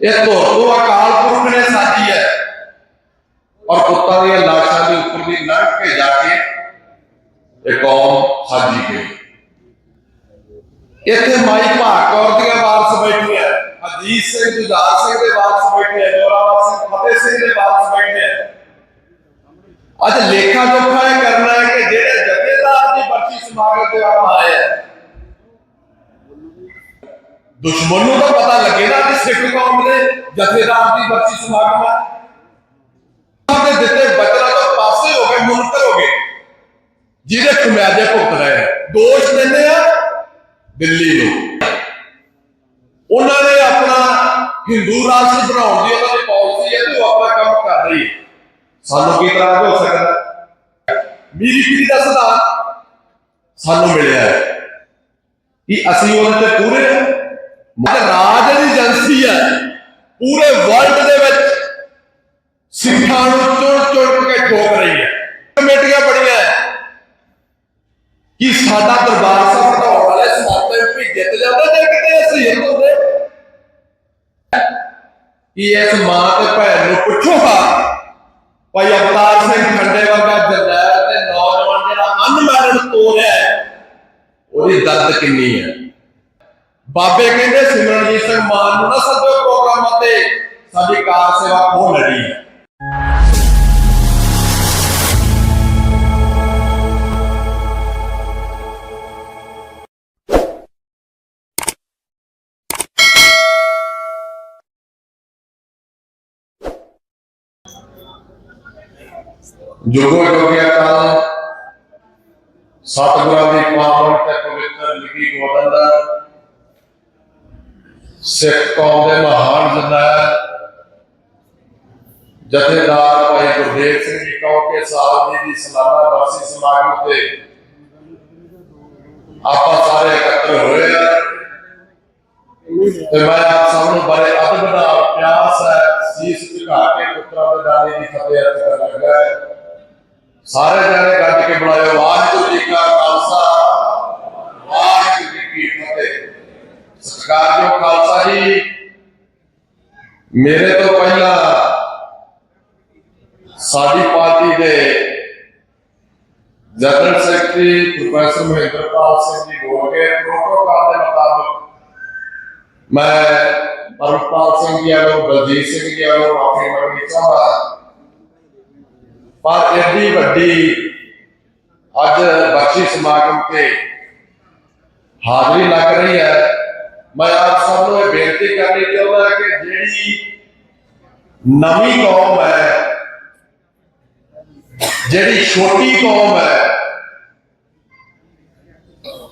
ਇਹ ਧੁਰ ਤੋਂ ਅਕਾਲ ਪੁਰਖ ਨੇ ਸਾਜੀ ਹੈ। ਔਰ ਪੁੱਤਾਂ ਦੀਆਂ ਲਾਸ਼ਾਂ ਦੇ ਉੱਪਰ ਦੀ ਲੰਘ ਕੇ ਜਾ ਕੇ ਇਹ ਕੌਮ ਸਾਜੀ ਗਈ। ਇੱਥੇ ਮਾਈ ਭਾਗੌਰ ਦੀਆਂ ਵਾਰਸ ਬੈਠੀਆਂ ਅਜੀਤ ਸਿੰਘ, ਜੁਝਾਰ ਸਿੰਘ ਦੇ ਵਾਰਸ ਬੈਠੇ ਜੋਰਾਵਰ ਸਿੰਘ, ਫਤਿਹ ਸਿੰਘ ਦੇ ਵਾਰਸ ਬੈਠੇ ਅੱਜ ਲੇਖਾ ਜੋਖਾ ਇਹ ਕਰਨਾ ਹੈ ਕਿ ਜਿਹੜੇ ਜਥੇਦਾਰ ਦੀ ਬਰਸੀ ਸਮਾਗਮ ਤੇ ਆਪ ਆਏ ਆ ਦੁਸ਼ਮਣ ਨੂੰ ਤਾਂ ਪਤਾ ਲੱਗੇ ਨਾ ਕਿ ਸਿੱਖ ਕੌਮ ਦੇ ਜਥੇਦਾਰ ਦੀ ਬਰਸੀ ਸਮਾਗਮ ਹੈ ਉਹਦੇ ਦਿੱਤੇ ਬਚਨਾਂ ਤੋਂ ਪਾਸੇ ਹੋ ਗਏ, ਮੁਨਕਰ ਹੋ ਗਏ। ਜਿਹਦੇ ਖਮਿਆਜੇ ਭੁਗਤ ਰਹੇ ਆ ਦੋਸ਼ ਦਿੰਦੇ ਆ ਦਿੱਲੀ ਨੂੰ। ਉਹਨਾਂ ਨੇ ਆਪਣਾ ਹਿੰਦੂ ਰਾਸ਼ਟਰ ਬਣਾਉਣ ਦੀ ਉਹਨਾਂ ਦੀ ਪਾਲਿਸੀ ਹੈ ਤੇ ਉਹ ਆਪਣਾ ਕੰਮ ਕਰ ਰਹੀ ਹੈ। ਸਾਨੂੰ ਕੀ ਤਰ੍ਹਾਂ ਹੋ ਸਕਦਾ? ਮੀਰੀ ਪੀਰੀ ਦਾ ਸਿਧਾਂਤ ਸਾਨੂੰ ਮਿਲਿਆ ਹੈ ਕਿ ਅਸੀਂ ਉਹਨਾਂ ਤੇ ਪੂਰੇ ਮਤਲਬ ਰਾਜ ਦੀ ਏਜੰਸੀ ਹੈ। ਪੂਰੇ ਵਰਲਡ ਦੇ ਵਿੱਚ ਸਿੱਖਾਂ ਨੂੰ ਚੁਣ ਚੁਣ ਕੇ ਠੋਕ ਰਹੀ ਹੈ। ਕਮੇਟੀਆਂ ਬੜੀਆਂ ਕਿ ਸਾਡਾ ਦਰਬਾਰ ਸਾਹਿਬ ਬਣਾਉਣ ਵਾਲੇ ਸਮਾਤੇ ਵੀ ਜਿੱਤ ਜਾਂਦਾ ਜੇ ਕਿਤੇ ਅਸੀਂ ਹਿੱਲ ਹੁੰਦੇ ਕਿ ਇਸ ਮਾਂ ਤੇ ਭੈਣ ਨੂੰ ਪੁੱਛੋ ਹਾਂ? ਭਾਈ ਅਵਤਾਰ ਸਿੰਘ ਖੰਡੇ ਵਰਗਾ ਜਰਨੈਲ ਤੇ ਨੌਜਵਾਨ ਜਿਹੜਾ ਅਨਮੈਰਿਡ ਤੋਰਿਆ ਹੈ, ਉਹਦੀ ਦਰਦ ਕਿੰਨੀ ਹੈ? ਬਾਬੇ ਕਹਿੰਦੇ ਸਿਮਰਨਜੀਤ ਸਿੰਘ ਮਾਨ ਨੂੰ ਨਾ ਸੱਦੋ ਪ੍ਰੋਗਰਾਮਾਂ ਤੇ ਸਾਡੀ ਕਾਰ ਸੇਵਾ ਖੋ ਲੜੀ ਹੈ। ਜੋਗੋ ਜੋਗਿਆ ਕਾਲ ਸਤਿਗੁਰਾਂ ਦੀ ਪਾਵਨ ਤੇ ਪਵਿੱਤਰ ਲਿਖੀ ਗੋਬਿੰਦ। ਸਿੱਖ ਕੌਮ ਦੇ ਮਹਾਨ ਜਰਨੈਲ ਜਥੇਦਾਰ ਭਾਈ ਗੁਰਦੇਵ ਸਿੰਘ ਜੀ ਕਹੋ ਸਾਹਿਬ ਜੀ ਦੀ ਸਲਾਨਾ ਬਰਸੀ ਸਮਾਗਮ ਤੇ ਆਪਾਂ ਸਾਰੇ ਇਕੱਤਰ ਹੋਏ ਆ। ਤੇ ਮੈਂ ਆਪ ਸਭ ਨੂੰ ਬੜੇ ਅਦਬ ਨਾਲ ਪਿਆਰ ਸਹਿ ਸੀਸ ਝੁਕਾ ਕੇ ਪੁੱਤਰਾਂ ਦੇ ਦਾਣੇ ਦੀ ਫਤਿਹ ਅਰਜ਼ ਕਰਨ ਲੱਗਾ ਸਾਰੇ ਜਾਣੇ ਗੱਜ ਕੇ ਬੁਲਾਇਓ। ਵਾਹਿਗੁਰੂ ਜੀ ਕਾ ਖਾਲਸਾ ਵਾਹਿਗੁਰੂ ਜੀ ਕੀ ਫਤਿਹ ਸਤਿਕਾਰਯੋਗ ਖਾਲਸਾ ਜੀ ਮੇਰੇ ਤੋਂ ਪਹਿਲਾਂ ਸਾਡੀ ਪਾਰਟੀ ਦੇ general secretary professor Mahinderpal Singh ji ਬੋਲ ਗਏ ਪ੍ਰੋਟੋਕਾਲ ਦੇ ਮੁਤਾਬਕ ਮੈਂ ਪਰਮਪਾਲ ਸਿੰਘ ਜੀ ਵੱਲੋਂ ਬਲਜੀਤ ਸਿੰਘ ਜੀ ਵੱਲੋਂ ਮਾਫੀ ਮੰਗਣੀ ਚਾਹੁੰਦਾ ਪਰ ਐਡੀ ਵੱਡੀ ਅੱਜ ਬਖਸ਼ੀ ਸਮਾਗਮ ਤੇ ਹਾਜ਼ਰੀ ਲੱਗ ਰਹੀ ਹੈ ਮੈਂ ਆਪ ਸਭ ਨੂੰ ਇਹ ਬੇਨਤੀ ਕਰਨੀ ਚਾਹੁੰਦਾ ਕਿ ਜਿਹੜੀ ਨਵੀਂ ਕੌਮ ਹੈ, ਜਿਹੜੀ ਛੋਟੀ ਕੌਮ ਹੈ,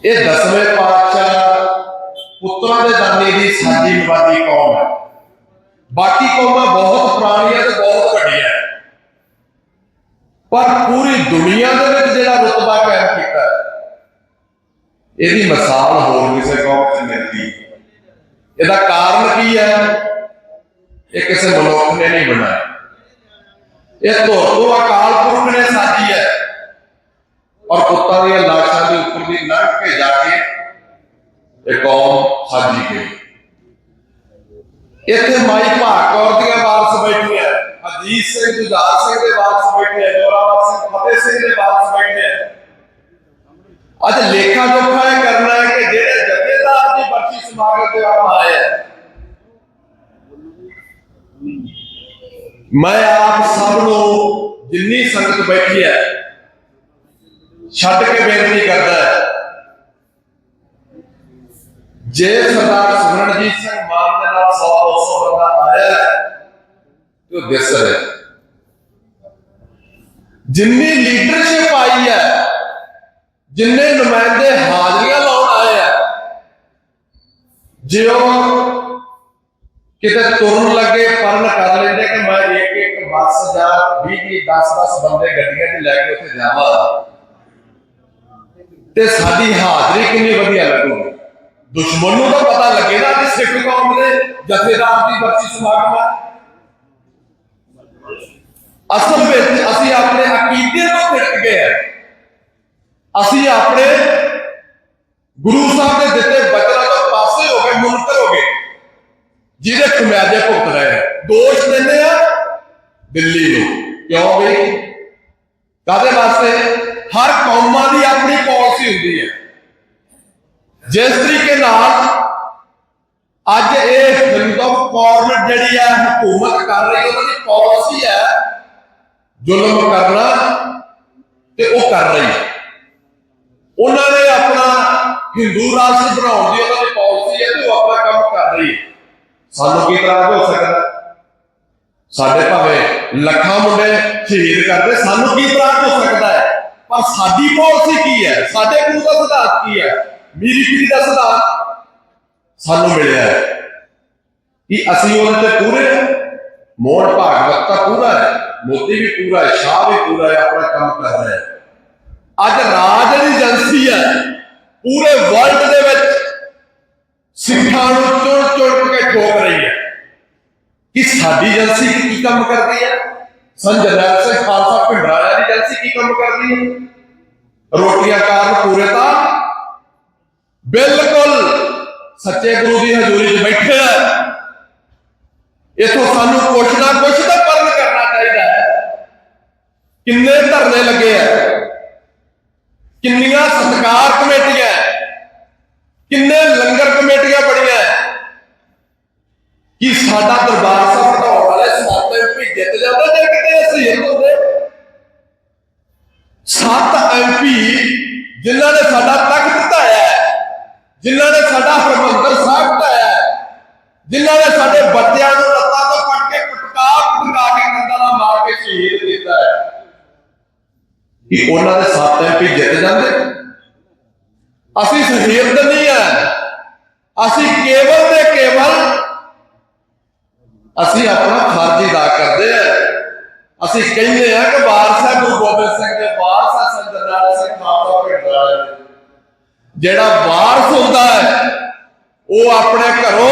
ਇਹ ਦਸਵੇਂ ਪਾਤਸ਼ਾਹ ਪੁੱਤਰਾਂ ਦੇ ਦਾਨੇ ਦੀ ਸਾਡੀ ਨਿਵਾਦੀ ਕੌਮ ਹੈ। ਬਾਕੀ ਕੌਮਾਂ ਬਹੁਤ ਪੁਰਾਣੀਆਂ ਤੇ ਬਹੁਤ ਵੱਡੀਆਂ ਪਰ ਪੂਰੀ ਦੁਨੀਆ ਦੇ ਵਿੱਚ ਜਿਹੜਾ ਰੁਤਬਾ ਕਾਇਮ ਕੀਤਾ ਇਹਦੀ ਮਿਸਾਲ ਹੋਰ ਕਿਸੇ ਕੌਮ 'ਚ ਮਿਲਦੀ। ਇਹਦਾ ਕਾਰਨ ਕੀ ਹੈ? ਇਹ ਕਿਸੇ ਮਨੁੱਖ ਨੇ ਨਹੀਂ ਬਣਾਇਆ। ਇਹ ਧੁਰ ਅਕਾਲ ਪੁਰਖ ਨੇ ਸਾਜੀ ਹੈ। ਔਰ ਪੁੱਤਾਂ ਦੀਆਂ ਲਾਸ਼ਾਂ ਦੇ ਉੱਪਰ ਦੀ ਲੰਘ ਕੇ ਜਾ ਕੇ ਇਹ ਕੌਮ ਸਾਜੀ ਗਈ। ਇੱਥੇ ਮਾਈ ਭਾਗੌਰ ਦੀਆਂ ਵਾਰਸ ਬੈਠੀਆਂ। ਅਜੀਤ ਸਿੰਘ, ਜੁਝਾਰ ਸਿੰਘ ਦੇ ਵਾਰਸ ਬੈਠੇ ਆ, ਜੋਰਾਵਰ ਸਿੰਘ, ਫਤਿਹ ਸਿੰਘ ਦੇ ਵਾਰਸ ਬੈਠੇ ਹੈ ਅੱਜ ਲੇਖਾ ਜੋਖਾ ਇਹ ਕਰਨਾ ਹੈ ਕਿ ਜਿਹੜੇ ਦੀ ਸਮਾਗਮ ਤੇ ਆਪ ਮੈਂ ਆਪ ਸਭ ਨੂੰ ਜਿੰਨੀ ਸੰਗਤ ਬੈਠੀ ਹੈ, ਛੱਡ ਕੇ ਬੇਨਤੀ ਕਰਦਾ ਹੈ, ਜੇ ਸਰਦਾਰ ਸਿਮਰਨਜੀਤ ਸਿੰਘ ਮਾਨ ਦੇ ਨਾਲ 100 200 ਬੰਦਾ ਆਇਆ ਤੇ ਉਹ ਦਿਸ ਰਿਹਾ ਜਿੰਨੀ ਲੀਡਰਸ਼ਿਪ ਆਈ ਹੈ, ਜਿੰਨੇ ਨੁਮਾਇੰਦੇ ਹਾਜ਼ਰੀਆਂ ਜੇ ਉਹ ਕਿਤੇ ਤੁਰਨ ਲੱਗੇ ਪਰਨ ਕਰ ਲੈਂਦੇ ਕਿ ਮੈਂ ਇੱਕ ਇੱਕ ਬੱਸ ਜਾਂ 20 20 10 10 ਬੰਦੇ ਗੱਡੀਆਂ 'ਚ ਲੈ ਕੇ ਉੱਥੇ ਜਾਵਾਂ। ਤੇ ਸਾਡੀ ਹਾਜ਼ਰੀ ਕਿੰਨੀ ਵਧੀਆ ਲੱਗੂਗੀ। ਦੁਸ਼ਮਣ ਨੂੰ ਤਾਂ ਪਤਾ ਲੱਗੇ ਕਿ ਸਿੱਖ ਕੌਮ ਦੇ ਜਥੇਦਾਰ ਦੀ ਬਰਸੀ ਸਮਾਗਮ ਹੈ ਅਸਲ ਵਿੱਚ ਅਸੀਂ ਆਪਣੇ ਅਕੀਦੇ ਤੋਂ ਫਿਰਕ ਗਏ ਹਾਂ ਅਸੀਂ ਆਪਣੇ ਗੁਰੂ ਸਾਹਿਬ ਦੇ ਦਿੱਤੇ ਜਿਹਦੇ ਖਮਿਆਜੇ ਭੁਗਤ ਰਹੇ ਆ ਦੋਸ਼ ਦਿੰਦੇ ਆ ਦਿੱਲੀ ਨੂੰ। ਕਿਉਂ ਬਈ? ਕਾਦੇ ਵਾਸਤੇ? ਹਰ ਕੌਮਾਂ ਦੀ ਆਪਣੀ ਪਾਲਿਸੀ ਹੁੰਦੀ ਹੈ। ਜਿਸ ਤਰੀਕੇ ਨਾਲ ਅੱਜ ਇਹ ਹਿੰਦੂ ਗਵਰਨਮੈਂਟ ਜਿਹੜੀ ਹੈ, ਹਕੂਮਤ ਕਰ ਰਹੀ ਹੈ, ਉਹਨਾਂ ਦੀ ਪਾਲਿਸੀ ਹੈ, ਜ਼ੁਲਮ ਕਰਨਾ ਤੇ ਉਹ ਕਰ ਰਹੀ ਹੈ। ਉਹਨਾਂ ਨੇ ਆਪਣਾ ਹਿੰਦੂ ਰਾਸ਼ਟਰ ਬਣਾਉਣ ਦੀ ਉਹਨਾਂ ਦੀ ਪਾਲਿਸੀ ਹੈ ਤੇ ਉਹ ਆਪਣਾ ਕੰਮ ਕਰ ਰਹੀ ਹੈ। ਸਾਨੂੰ ਕੀ ਇਤਰਾਜ਼ ਹੋ ਸਕਦਾ? ਸਾਡੇ ਭਾਵੇਂ ਲੱਖਾਂ ਮੁੰਡੇ ਸ਼ਹੀਦ ਕਰਦੇ, ਸਾਨੂੰ ਕੀ ਇਤਰਾਜ਼ ਹੋ ਸਕਦਾ ਹੈ? ਪਰ ਸਾਡੀ ਪਾਲਿਸੀ ਕੀ ਹੈ? ਸਾਡੇ ਗੁਰੂ ਦਾ ਸਿਧਾਂਤ ਕੀ ਹੈ? ਮੀਰੀ ਪੀਰੀ ਦਾ ਸਿਧਾਂਤ ਸਾਨੂੰ ਮਿਲਿਆ ਹੈ ਕਿ ਅਸੀਂ ਉਹਦੇ ਤੇ ਪੂਰੇ ਹਾਂ। ਮੋਹਨ ਭਾਗਵਤ ਤਾਂ ਪੂਰਾ ਹੈ, ਮੋਦੀ ਵੀ ਪੂਰਾ ਹੈ, ਸ਼ਾਹ ਵੀ ਪੂਰਾ ਹੈ, ਆਪਣਾ ਕੰਮ ਕਰ ਰਿਹਾ ਹੈ। ਅੱਜ ਰਾਜ ਦੀ ਏਜੰਸੀ ਹੈ, ਪੂਰੇ ਵਰਲਡ ਦੇ ਵਿੱਚ ਸਿੱਖਾਂ ਨੂੰ ਚੁਣ ਚੁਣ ਕੇ ਠੋਕ ਰਹੀ ਹੈ। ਕਿ ਸਾਡੀ ਏਜੰਸੀ ਕੀ ਕੰਮ ਕਰਦੀ ਹੈ? ਸੰਜਨੈਲ ਸਿੰਘ ਖਾਲਸਾ ਭਿੰਡਰਾ ਵਾਲੀ ਏਜੰਸੀ ਕੀ ਕੰਮ ਕਰਦੀ ਹੈ? ਰੋਟੀਆਂ ਕਾਰਨ ਪੂਰੇ ਤਾਂ ਬਿਲਕੁਲ ਸੱਚੇ ਗੁਰੂ ਦੀ ਹਜ਼ੂਰੀ 'ਚ ਬੈਠੇ ਆ। ਇਥੋਂ ਸਾਨੂੰ ਕੁਛ ਨਾ ਕੁਛ ਤਾਂ ਪਰਨ ਕਰਨਾ ਚਾਹੀਦਾ ਹੈ। ਕਿੰਨੇ ਧਰਨੇ ਲੱਗੇ ਆ? ਕਿੰਨੀਆਂ ਸਤਕਾਰ ਕਮੇਟੀਆਂ ਕਿੰਨੇ ਲੰਗਰ ਕਮੇਟੀਆਂ ਬਣੀਆਂ ਸਾਡਾ ਦਰਬਾਰ ਸਾਹਿਬ ਢਾਉਣ ਵਾਲੇ ਸਮਾਤੇ ਭੇਜੇ ਤੇ ਜਾਂਦਾ ਜੇ ਕਿਤੇ ਅਸੀਂ ਹਿੰਦ ਹੁੰਦੇ ਸੱਤ ਐਮਪੀ ਜਿਨ੍ਹਾਂ ਨੇ ਸਾਡਾ ਤਖਤ ਢਾਇਆ ਜਿਨ੍ਹਾਂ ਨੇ ਸਾਡਾ ਹਰਮੰਦਰ ਸਾਹਿਬ ਢਾਇਆ ਜਿਨ੍ਹਾਂ ਨੇ ਸਾਡੇ ਬੱਚਿਆਂ ਨੂੰ ਲੱਤਾਂ ਤੋਂ ਫੜ ਕੇ ਕੁਟਕਾ ਕੁਟਕਾ ਕੇ ਕੰਧਾਂ ਨਾਲ ਮਾਰ ਕੇ ਸ਼ਹੀਦ ਕੀਤਾ ਹੈ। ਕਿ ਉਹਨਾਂ ਦੇ ਸੱਤ ਐਮਪੀ ਜਿੱਤ ਜਾਂਦੇ? ਅਸੀਂ ਸ਼ਹੀਦ ਨਹੀਂ ਹੈ। ਅਸੀਂ ਕੇਵਲ ਤੇ ਕੇਵਲ ਅਸੀਂ ਆਪਣਾ ਫਰਜ਼ ਅਦਾ ਕਰਦੇ ਆ। ਅਸੀਂ ਕਹਿੰਦੇ ਆ ਕਿ ਵਾਰਸ ਗੁਰੂ ਗੋਬਿੰਦ ਸਿੰਘ ਦੇ ਵਾਰਸ ਹੈ ਸਿੰਘ ਖਾਲਸਾ ਭਿੰਡਰਾ ਜਿਹੜਾ ਵਾਰਸ ਹੁੰਦਾ ਹੈ, ਉਹ ਆਪਣੇ ਘਰੋਂ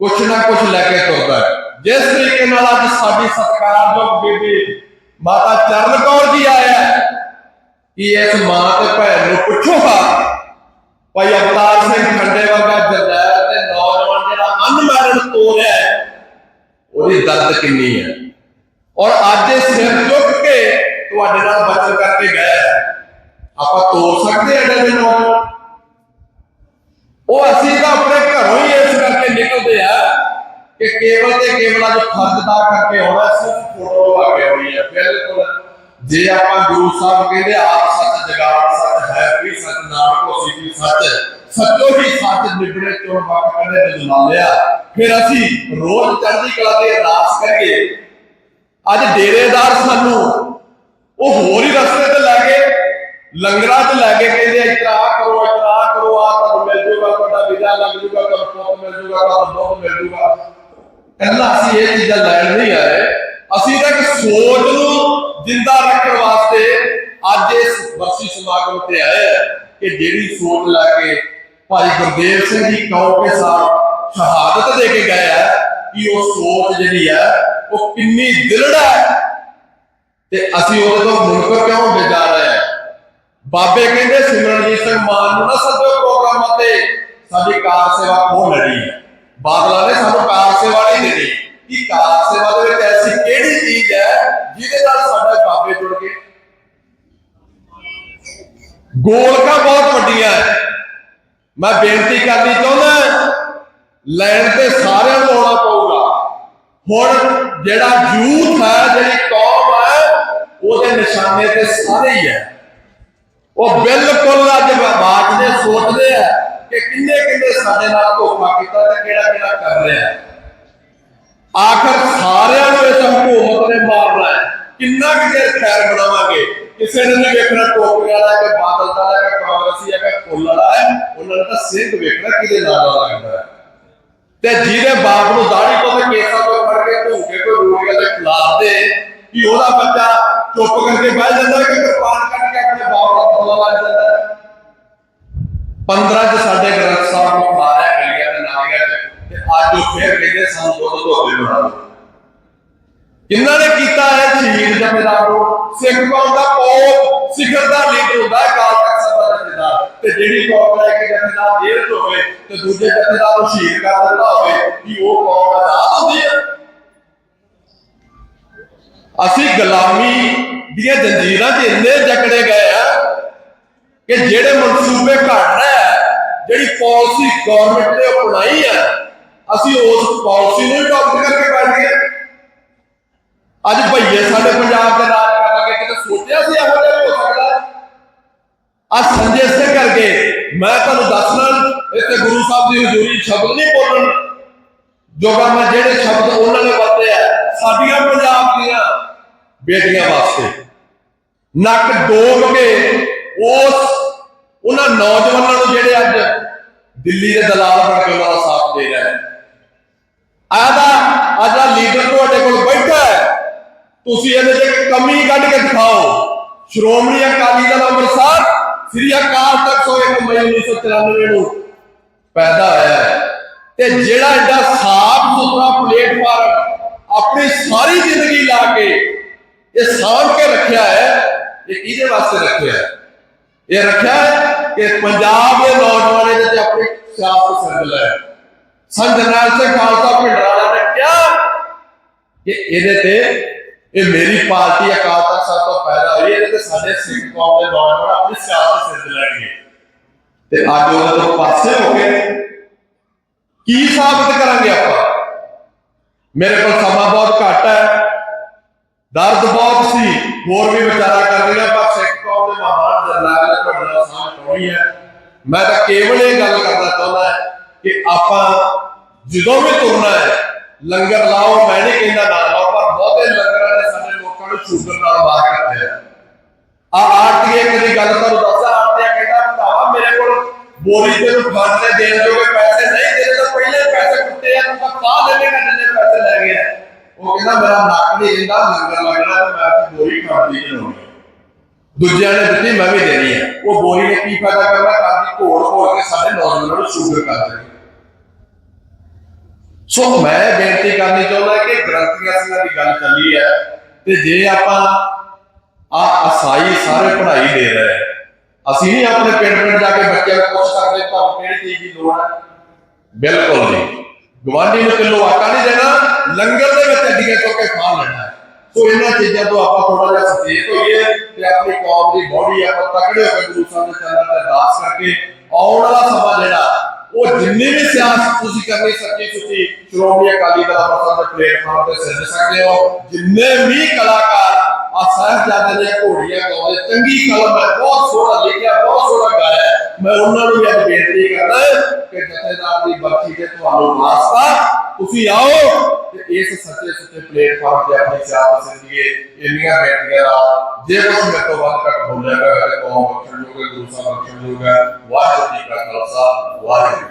ਕੁਛ ਨਾ ਕੁਛ ਲੈ ਕੇ ਤੁਰਦਾ ਹੈ। ਜਿਸ ਤਰੀਕੇ ਨਾਲ ਅੱਜ ਸਾਡੀ ਸਤਿਕਾਰਯੋਗ ਬੀਬੀ ਮਾਤਾ ਚਰਨ ਕੌਰ ਜੀ ਆਇਆ ਕਿ ਇਸ ਮਾਂ ਤੇ ਭੈਣ ਨੂੰ ਪੁੱਛੋਗਾ ਭਾਈ ਅਵਤਾਰ ਸਿੰਘ ਖੰਡੇ ਵਰਗਾ ਜਰਨੈਲ ਤੇ ਨੌਜਵਾਨ ਜਿਹੜਾ ਅਨਮੈਰਿਡ ਤੋਰਿਆ ਹੈ ਉਹਦੀ ਦਰਦ ਕਿੰਨੀ ਹੈ? ਔਰ ਅੱਜ ਇਹ ਸਿਰ ਚੁੱਕ ਕੇ ਤੁਹਾਡੇ ਨਾਲ ਬਚਨ ਕਰਕੇ ਗਿਆ ਆਪਾਂ ਤੋੜ ਸਕਦੇ ਹਾਂ ਜਿਹੜੇ ਨੌਜਵਾਨ ਉਹ ਅਸੀਂ ਤਾਂ ਆਪਣੇ ਘਰੋਂ ਹੀ ਇਸ ਕਰਕੇ ਨਿਕਲਦੇ ਆ ਕਿ ਕੇਵਲ ਤੇ ਕੇਵਲ ਅੱਜ ਫਰਜ਼ ਕਰਕੇ ਆਉਣਾ ਸਿਰਫ ਫੋਟੋ ਲਵਾ ਕੇ ਆਉਣੀ ਹੈ, ਬਿਲਕੁਲ। ਜੇ ਆਪਾਂ ਗੁਰੂ ਸਾਹਿਬ ਕਹਿੰਦੇ ਆਪ ਸੱਚ ਜਗਾੜ, ਸੱਚ ਹੈ ਵੀ ਸੱਚ ਨਾਮ ਹੋਸੀ ਵੀ ਸੱਚ, ਸੱਚੋ ਹੀ ਸੱਚ ਨਿਬੜੇ ਚੋਂ ਵਕ ਕਹਿੰਦੇ ਜਲਾ ਲਿਆ। ਫਿਰ ਅਸੀਂ ਰੋਜ਼ ਚੜ੍ਹਦੀ ਕਲਾ ਤੇ ਅਰਦਾਸ ਕਰੀਏ। ਅੱਜ ਡੇਰੇਦਾਰ ਸਾਨੂੰ ਉਹ ਹੋਰ ਹੀ ਰਸਤੇ ਤੇ ਲੈ ਗਏ, ਲੰਗਰਾਂ 'ਚ ਲੈ ਕੇ ਕਹਿੰਦੇ ਇਤਰਾ ਕਰੋ ਇਤਰਾ ਕਰੋ ਆ ਤੁਹਾਨੂੰ ਮਿਲ ਜੂਗਾ, ਤੁਹਾਡਾ ਵੀਜ਼ਾ ਲੱਗ ਜੂਗਾ, ਤੁਹਾਨੂੰ ਪੁੱਤ ਮਿਲ ਜੂਗਾ, ਤੁਹਾਨੂੰ ਦੁੱਧ ਮਿਲ ਜੂਗਾ। ਕਹਿੰਦਾ ਅਸੀਂ ਇਹ ਚੀਜ਼ਾਂ ਲੈਣ ਨਹੀਂ ਆਏ। ਅਸੀਂ ਤਾਂ ਇੱਕ ਸੋਚ ਨੂੰ ਜਿੰਦਾ ਰੱਖਣ ਵਾਸਤੇ ਅੱਜ ਇਸ ਵਰਸੀ ਸਮਾਗਮ ਤੇ ਆਏ ਕਿ ਜਿਹੜੀ ਸੋਚ ਲੈ ਕੇ ਭਾਈ ਗੁਰਦੇਵ ਸਿੰਘ ਜੀ ਕਹੋ ਕੇ ਸਾਹਿਬ ਸ਼ਹਾਦਤ ਦੇ ਕੇ ਗਏ ਆ ਕਿ ਉਹ ਸੋਚ ਜਿਹੜੀ ਹੈ ਉਹ ਕਿੰਨੀ ਦਿਲੜਾ ਹੈ। ਤੇ ਅਸੀਂ ਉਹਦੇ ਤੋਂ ਮੁਨਕਰ ਕਿਉਂ ਹੁੰਦੇ ਜਾ ਰਹੇ ਹਾਂ ਬਾਬੇ ਕਹਿੰਦੇ, ਸਿਮਰਨਜੀਤ ਸਿੰਘ ਮਾਨ ਨੂੰ ਨਾ ਸੱਦੋ ਪ੍ਰੋਗਰਾਮਾਂ ਤੇ। ਸਾਡੀ ਕਾਰ ਸੇਵਾ ਖੋ ਲੜੀ ਹੈ ਬਾਦਲਾਂ ਨੇ ਸਾਨੂੰ ਕਾਰ ਸੇਵਾ ਨਹੀਂ ਦੇਣੀ। ਕਿ ਕਾਰ ਸੇਵਾ ਦੇ ਵਿੱਚ ਐਸੀ ਕਿਹੜੀ ਚੀਜ਼ ਹੈ ਜਿਹਦੇ ਨਾਲ ਸਾਡੇ ਬਾਬੇ ਜੁੜ ਗਏ? ਗੋਲਕਾ ਬਹੁਤ ਵੱਡੀਆਂ ਹੈ। ਮੈਂ ਬੇਨਤੀ ਕਰਨੀ ਚਾਹੁੰਦਾ ਲੈਣ ਤੇ ਸਾਰਿਆਂ ਨੂੰ ਆਉਣਾ ਪਊਗਾ। ਹੁਣ ਜਿਹੜਾ ਯੂਥ ਹੈ, ਜਿਹੜੀ ਕੌਮ ਹੈ, ਉਹਦੇ ਨਿਸ਼ਾਨੇ ਤੇ ਸਾਰੇ ਹੀ ਹੈ। ਉਹ ਬਿਲਕੁਲ ਅੱਜ ਬਾਤ ਦੇ ਸੋਚਦੇ ਆ ਕਿ ਕਿੰਨੇ ਕਿੰਨੇ ਸਾਡੇ ਨਾਲ ਧੋਖਾ ਕੀਤਾ ਤੇ ਕਿਹੜਾ ਕਿਹੜਾ ਕਰ ਰਿਹਾ ਆਖਰ ਸਾਰਿਆਂ ਨੂੰ ਇਸ ਹਕੂਮਤ ਨੇ ਮਾਰਨਾ ਹੈ। ਕਿੰਨਾ ਕੁ ਚਿਰ ਖੈਰ ਬਣਾਵਾਂਗੇ? ਕਿਸੇ ਨੇ ਨਹੀਂ ਵੇਖਣਾ ਟੋਪੀ ਵਾਲਾ ਕਿ ਬਾਦਲ ਦਾ ਹੈ, ਕਿ ਕਾਂਗਰਸੀ ਹੈ, ਕਿ ਫੁੱਲ ਵਾਲਾ ਹੈ। ਉਹਨਾਂ ਨੇ ਤਾਂ ਸਿੰਘ ਵੇਖਣਾ ਕਿਹਦੇ ਨਾਲ ਲੱਗਦਾ ਹੈ। ਤੇ ਜਿਹਦੇ ਬਾਪ ਨੂੰ ਦਾੜੀ ਤੋਂ ਤੇ ਕੇਸਾਂ ਤੋਂ ਫੜ ਕੇ ਧੂ ਕੇ ਕੋਈ ਰੋਟੀਆਂ ਦੇ ਖਿਲਾਫ ਦੇ ਕਿ ਉਹਦਾ ਬੱਚਾ ਚੁੱਪ ਕਰਕੇ ਬਹਿ ਜਾਂਦਾ ਕਿ ਕਿਰਪਾਨ ਕੱਢ ਕੇ ਆਪਣੇ ਬਾਪ ਦਾ ਬਦਲਾ ਲੱਗ ਜਾਂਦਾ। 15 ਚ ਸਾਡੇ ਗ੍ਰੰਥ ਸਾਹਿਬ ਨੂੰ ਮਾਰਿਆ ਗਲੀਆਂ ਤੇ ਨਾਲੀਆਂ ਤੇ ਅੱਜ ਉਹ ਫੇਰ ਕਹਿੰਦੇ ਸਾਨੂੰ ਦੁੱਧ ਧੋਤੇ ਬਣਾ ਲਓ ਕਿੰਨਾਂ ਨੇ ਕੀਤਾ ਹੈ ਸ਼ਹੀਦ ਜਥੇਦਾਰ ਨੂੰ ਸਿੱਖ ਕੌਮ ਦਾ ਕੋਪ ਸਿਖਰ ਦਾ ਲੀਡਰ ਹੁੰਦਾ ਹੈ ਕਾਲ ਤਖਤ ਸਾਹਿਬ ਦਾ ਜਥੇਦਾਰ ਤੇ ਜਿਹੜੀ ਕੌਮ ਦਾ ਇੱਕ ਜਥੇਦਾਰ ਜੇਲ੍ਹ 'ਚ ਹੋਵੇ ਤੇ ਦੂਜੇ ਜਥੇਦਾਰ ਨੂੰ ਸ਼ਹੀਦ ਕਰ ਦਿੱਤਾ ਹੋਵੇ ਕਿ ਉਹ ਕੌਮ ਆਜ਼ਾਦ ਹੁੰਦੀ ਹੈ ਅਸੀਂ ਗੁਲਾਮੀ ਦੀਆਂ ਜੰਜੀਰਾਂ 'ਚ ਇੰਨੇ ਜਕੜੇ ਗਏ ਆ ਕਿ ਜਿਹੜੇ ਮਨਸੂਬੇ ਘੜ ਰਹੇ ਜਿਹੜੀ ਪਾਲਿਸੀ ਗਵਰਨਮੈਂਟ ਨੇ ਅਪਣਾਈ ਹੈ ਅਸੀਂ ਉਸ ਪਾਲਿਸੀ ਨੂੰ ਹੀ ਅਡਾਪਟ ਕਰਕੇ ਬੈਠ ਗਏ। ਅੱਜ ਭਈਏ ਸਾਡੇ ਪੰਜਾਬ ਦੇ ਨਾਲ ਕਰਨ ਲੱਗੇ ਕਿਤੇ ਸੋਚਿਆ ਸੀ ਇਹੋ ਜਿਹਾ ਵੀ ਹੋ ਸਕਦਾ ਆ ਸੰਜੇ ਸੇ ਕਰਕੇ ਮੈਂ ਤੁਹਾਨੂੰ ਦੱਸਣਾ ਇੱਥੇ ਗੁਰੂ ਸਾਹਿਬ ਦੀ ਹਜ਼ੂਰੀ ਸ਼ਬਦ ਨਹੀਂ ਬੋਲਣ। ਜੋਗਾ ਮੈਂ ਜਿਹੜੇ ਸ਼ਬਦ ਉਹਨਾਂ ਨੇ ਵਰਤੇ ਸਾਡੀਆਂ ਪੰਜਾਬ ਦੀਆਂ ਬੇਟੀਆਂ ਵਾਸਤੇ। ਨੱਕ ਡੋਬ ਕੇ ਉਸ ਉਹਨਾਂ ਨੌਜਵਾਨਾਂ ਨੂੰ ਜਿਹੜੇ ਅੱਜ ਦਿੱਲੀ ਦੇ ਦਲਾਲ ਬਣ ਕੇ ਉਹਨਾਂ ਦਾ ਸਾਥ ਦੇ ਰਹੇ ਹੈ ਆਦਾ ਅਜਾ ਲੀਡਰ ਤੁਹਾਡੇ ਕੋਲ ਬੈਠਾ ਹੈ। ਤੁਸੀਂ ਇਹਦੇ ਤੇ ਕਮੀ ਕੱਢ ਕੇ ਦਿਖਾਓ। ਸ਼੍ਰੋਮਣੀ ਅਕਾਲੀ ਦਲ ਅੰਮ੍ਰਿਤਸਰ, ਸ੍ਰੀ ਅਕਾਲ ਤਖਤ ਸੋ 1 ਮਈ 1994 ਨੂੰ ਪੈਦਾ ਹੋਇਆ ਤੇ ਜਿਹੜਾ ਐਡਾ ਸਾਫ਼ ਸੁਥਰਾ ਪਲੇਟਫਾਰਮ ਆਪਣੀ ਸਾਰੀ ਜ਼ਿੰਦਗੀ ਲਾ ਕੇ ਇਹ ਸਾਂਭ ਕੇ ਰੱਖਿਆ ਹੈ, ਇਹ ਕਿਹਦੇ ਵਾਸਤੇ ਰੱਖਿਆ ਹੈ। ਇਹ ਰੱਖਿਆ ਹੈ ਕਿ ਪੰਜਾਬ ਦੇ ਨੌਜਵਾਨ ਇਹਦੇ ਤੇ ਆਪਣੀ ਸਿਆਸਤ ਸੰਗ ਲੈ ਸੰਤ ਜਰਨੈਲ ਸਿੰਘ ਖਾਲਸਾ ਭਿੰਡਰਾਲਾ ਨੇ ਕਿਹਾ ਕਿ ਇਹਦੇ ਤੇ ਇਹ ਮੇਰੀ ਪਾਰਟੀ ਅਕਾਲ ਤਖਤ ਸਾਹਿਬ ਤੋਂ ਪੈਦਾ ਹੋਈ ਇਹਦੇ ਤੇ ਸਾਡੇ ਸਿੱਖ ਕੌਮ ਦੇ ਨੌਜਵਾਨ ਆਪਣੀ ਸਿਆਸਤ ਸਿੱਧ ਲੈਣਗੇ। ਤੇ ਅੱਜ ਉਹਨਾਂ ਤੋਂ ਪਾਸੇ ਹੋ ਗਏ ਕੀ ਸਾਬਤ ਕਰਾਂਗੇ ਆਪਾਂ? ਮੇਰੇ ਕੋਲ ਸਮਾਂ ਬਹੁਤ ਘੱਟ ਹੈ। ਦਰਦ ਬਹੁਤ ਸੀ। ਹੋਰ ਵੀ ਵਿਚਾਰਾ ਕਰਦੀਆਂ ਪਰ ਸਿੱਖ ਕੌਮ ਦੇ ਮਹਾਨ ਜਰਨੈਲ ਨੇ ਤੁਹਾਡੇ ਨਾਲ ਸਾਂਝ ਹੈ। ਮੈਂ ਤਾਂ ਕੇਵਲ ਇਹ ਗੱਲ ਕਰਨਾ ਚਾਹੁੰਦਾ ਕਿ ਆਪਾਂ ਜਦੋਂ ਵੀ ਤੁਰਨਾ ਹੈ, ਲੰਗਰ ਲਾਓ, ਮੈਂ ਨਹੀਂ ਕਹਿੰਦਾ ਨਾ ਲਾਓ, ਪਰ ਬਹੁਤੇ ਲੰਗਰਾਂ ਨੇ ਸਾਡੇ ਲੋਕਾਂ ਨੂੰ ਸ਼ੂਗਰ ਨਾਲ ਮਾਰ ਕਰਦੇ ਆ। ਆ ਆਰਤੀਏ ਕਦੀ ਗੱਲ ਤੁਹਾਨੂੰ ਬੋਰੀ ਤੇ ਨੂੰ ਫੰਡ ਦੇਣ ਜੋਗੇ ਪੈਸੇ ਨਹੀਂ, ਤੇਰੇ ਤਾਂ ਪਹਿਲੇ ਪੈਸੇ ਕੁੱਤੇ ਆ, ਤੂੰ ਤਾਂ ਖਾ ਲੈਵੇਂਗਾ ਜਿੰਨੇ ਪੈਸੇ ਲੈ ਗਿਆ। ਉਹ ਕਹਿੰਦਾ, ਮੇਰਾ ਨੱਕ ਨਹੀਂ ਰਹਿੰਦਾ ਲੰਗਰ ਲੱਗਣਾ ਤੇ ਮੈਂ ਤਾਂ ਬੋਰੀ ਖਾਣ ਦੀ ਦੂਜਿਆਂ ਨੇ ਦਿੱਤੀ, ਮੈਂ ਵੀ ਦੇਣੀ ਹੈ ਉਹ ਬੋਰੀ ਨੇ ਕੀ ਫਾਇਦਾ ਕਰਨਾ? ਕਾਫੀ ਘੋੜ ਘੋੜ ਕੇ ਸਾਡੇ ਨੌਜਵਾਨਾਂ ਨੂੰ ਸ਼ੂਗਰ ਕਰ ਦੇਣੀ। ਸੋ ਮੈਂ ਬੇਨਤੀ ਕਰਨੀ ਚਾਹੁੰਦਾ ਕਿ ਗ੍ਰੰਥੀਆਂ ਸਿੰਘਾਂ ਦੀ ਗੱਲ ਚੱਲੀ ਹੈ, ਤੇ ਜੇ ਆਪਾਂ ਆ ਅਸਾਈ ਸਾਰੇ ਪੜ੍ਹਾਈ ਦੇ ਰਹੇ ਅਸੀਂ ਨਹੀਂ ਆਪਣੇ ਪਿੰਡ ਪਿੰਡ ਜਾ ਕੇ ਬੱਚਿਆਂ ਨੂੰ ਪੁੱਛ ਸਕਦੇ ਤੁਹਾਨੂੰ ਕਿਹੜੀ ਚੀਜ਼ ਦੀ ਲੋੜ ਹੈ? ਬਿਲਕੁਲ ਨਹੀਂ ਗਵਾਂਢੀ ਨੂੰ ਕਿਲੋ ਆਟਾ ਨਹੀਂ ਦੇਣਾ, ਲੰਗਰ ਦੇ ਵਿੱਚ ਅੱਡੀਆਂ ਚੁੱਕ ਕੇ ਖਾ ਲੈਣਾ ਸੋ ਇਹਨਾਂ ਚੀਜ਼ਾਂ ਤੋਂ ਆਪਾਂ ਥੋੜਾ ਜਿਹਾ ਸੁਚੇਤ ਹੋਈਏ ਤੇ ਆਪਣੀ ਕੌਮ ਦੀ ਬੋਡੀ ਆਪਾਂ ਤਕੜੇ ਹੋ ਕੇ ਗੁਰੂ ਸਾਹਿਬ ਦੇ ਚਰਨਾਂ ਤੇ ਅਰਦਾਸ ਕਰਕੇ ਆਉਣ ਵਾਲਾ ਸਮਾਂ ਜਿਹੜਾ, ਉਹ ਜਿੰਨੀ ਵੀ ਸਿਆਸਤ ਤੁਸੀਂ ਕਰਨੀ ਸੱਚੀ ਸੁੱਚੀ, ਸ਼੍ਰੋਮਣੀ ਅਕਾਲੀ ਦਲ ਅੰਮ੍ਰਿਤਸਰ ਦੇ ਪਲੇਟਫਾਰਮ ਤੇ ਸਿੱਧ ਸਕਦੇ ਹੋ। ਜਿੰਨੇ ਵੀ ਕਲਾਕਾਰ ਆ ਸਾਹਿਬਜ਼ਾਦੇ ਦੀਆਂ ਘੋੜੀਆਂ ਗਾਉਂਦੇ ਚੰਗੀ ਕਲਮ ਹੈ ਬਹੁਤ ਸੋਹਣਾ ਲਿਖਿਆ ਬਹੁਤ ਸੋਹਣਾ ਗਾਇਆ ਹੈ। ਮੈਂ ਉਹਨਾਂ ਨੂੰ ਵੀ ਅੱਜ ਬੇਨਤੀ ਕਰਦਾ ਕਿ ਜਥੇਦਾਰ ਦੀ ਬਖਸ਼ੀ ਤੇ ਤੁਹਾਨੂੰ ਵਾਸਤਾ ਤੁਸੀਂ ਆਓ ਤੇ ਇਸ ਸੱਚੇ ਸੁੱਚੇ ਪਲੇਟਫਾਰਮ ਤੇ ਆਪਣੀ ਸਿਆਸਤ ਜ਼ਿੰਦਗੀ ਇੰਨੀਆਂ ਬੇਨਤੀਆਂ ਨਾਲ ਜੇ ਕੁਝ ਮੇਰੇ ਤੋਂ ਵੱਧ ਘੱਟ ਬੋਲਿਆ ਗਿਆ ਤੇ ਕੌਮ ਬਖਸ਼ਣ ਜੋਗੇ ਗੁਰੂ ਸਾਹਿਬ ਬਖਸ਼ਣ ਜੋਗੇ ਵਾਹਿਗੁਰੂ ਜੀ ਕਾ ਖਾਲਸਾ ਵਾਹਿਗੁਰੂ